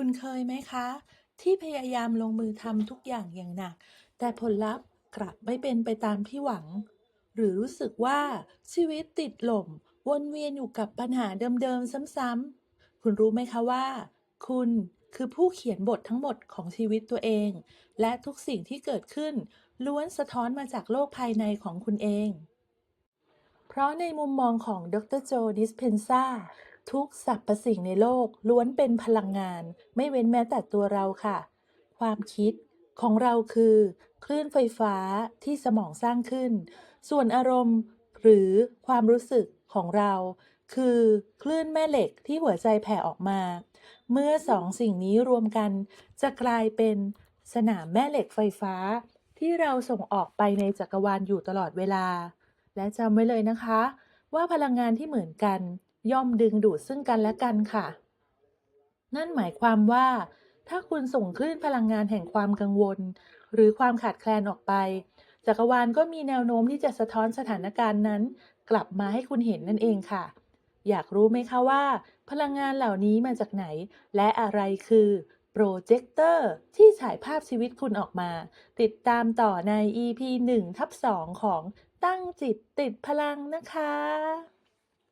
คุณเคยไหมคะ ที่พยายามลงมือทำทุกอย่างอย่างหนัก แต่ผลลัพธ์กลับไม่เป็นไปตามที่หวัง หรือรู้สึกว่าชีวิตติดหล่ม วนเวียนอยู่กับปัญหาเดิมๆซ้ำๆคุณรู้ไหมคะว่า คุณคือผู้เขียนบททั้งหมดของชีวิตตัวเอง และทุกสิ่งที่เกิดขึ้น ล้วนสะท้อนมาจากโลกภายในของคุณเอง เพราะในมุมมองของดรโจดิสเพนซา ทุกสรรพสิ่งในโลกล้วนเป็นพลังงาน ไม่เว้นแม้แต่ตัวเราค่ะ ความคิดของเราคือ คลื่นไฟฟ้าที่สมองสร้างขึ้น ส่วนอารมณ์หรือความรู้สึกของเรา คือคลื่นแม่เหล็กที่หัวใจแผ่ออกมา เมื่อสองสิ่งนี้รวมกัน จะกลายเป็นสนามแม่เหล็กไฟฟ้า ที่เราส่งออกไปในจักรวาลอยู่ตลอดเวลา และจำไว้เลยนะคะ ว่าพลังงานที่เหมือนกัน ย่อมดึงดูดซึ่งกันและกันค่ะ นั่นหมายความว่า ถ้าคุณส่งคลื่นพลังงานแห่งความกังวล หรือความขาดแคลนออกไป จักรวาลก็มีแนวโน้มที่จะสะท้อนสถานการณ์นั้น กลับมาให้คุณเห็นนั่นเองค่ะ อยากรู้ไหมคะว่า พลังงานเหล่านี้มาจากไหน และอะไรคือโปรเจคเตอร์ที่ฉายภาพชีวิตคุณออกมา ติดตามต่อใน EP 1ทับ2ของตั้งจิตติดพลังนะคะ